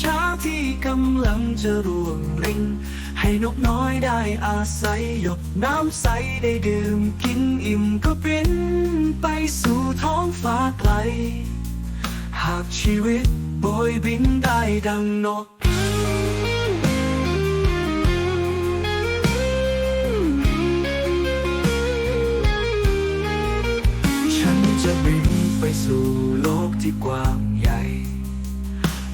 เช้าที่กำลังจะร่วงรินให้นกน้อยได้อาศัยหยดน้ำใสได้ดื่มกินอิ่มก็บินไปสู่ท้องฟ้าไกล หากชีวิตโบยบินได้ดังนกฉันจะบินไปสู่โลกที่กว้าง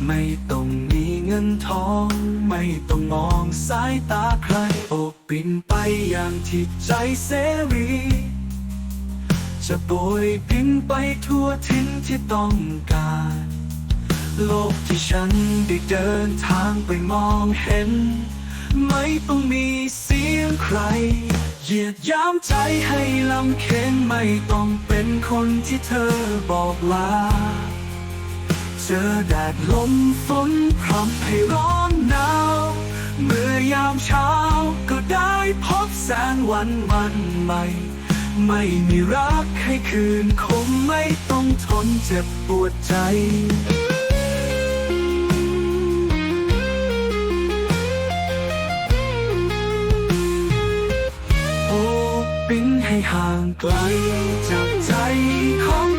ไม่ต้องมีเงินทอง ไม่ต้องมองสายตาใครโอบบินไปอย่างที่ใจเสรี จะโบยบินไปทั่วทิศที่ต้องการ โลกที่ฉันได้เดินทางไปมองเห็น ไม่ต้องมีเสียงใครเหยียดย้ำใจให้ลำเค็นไม่ต้องเป็นคนที่เธอบอกลา เจอแดดลมฝนพรำให้ร้อนหนาว เมื่อยามเช้าก็ได้พบแสงวันวันใหม่ ไม่มีรักให้คืนคงไม่ต้องทนเจ็บปวดใจโอ้ปิ้นให้ห่างไกลจากใจของ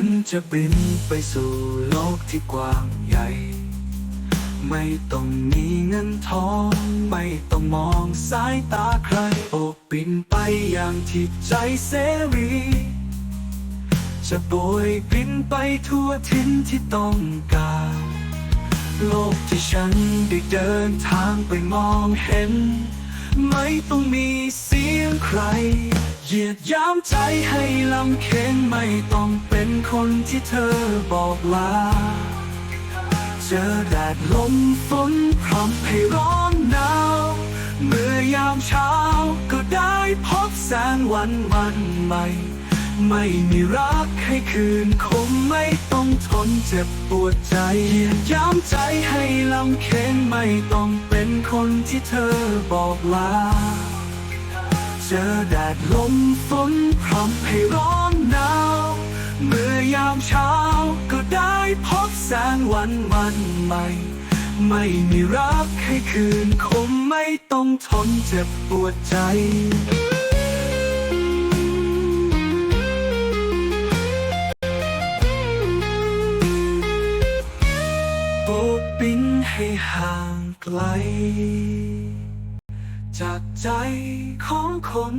นฉันจะบินไปสู่โลกที่กว้างใหญ่ ไม่ต้องมีเงินทอง ไม่ต้องมองสายตาใคร โอบบินไปอย่างที่ใจเสรี จะโบยบินไปทั่วทิศที่ต้องการ โลกที่ฉันได้เดินทางไปมองเห็น ไม่ต้องมีเสียงใคร เหยียดย้ำใจให้ลำเค็นไม่ต้องเป็นคนที่เธอบอกลา เจอแดดลมฝนพรำให้ร้อนหนาว เมื่อยามเช้าก็ได้พบแสงวันวันใหม่ ไม่มีรักให้คืนคงไม่ต้องทนเจ็บปวดใจ เหยียดย้ำใจให้ลำเค็นไม่ต้องเป็นคนที่เธอบอกลา เจอแดดลมฝนพรำให้ร้อนหนาว เมื่อยามเช้าก็ได้พบแสงวันวันใหม่ ไม่มีรักให้คืนคงไม่ต้องทนเจ็บปวดใจโบกบินให้ห่างไกล จากใจของคน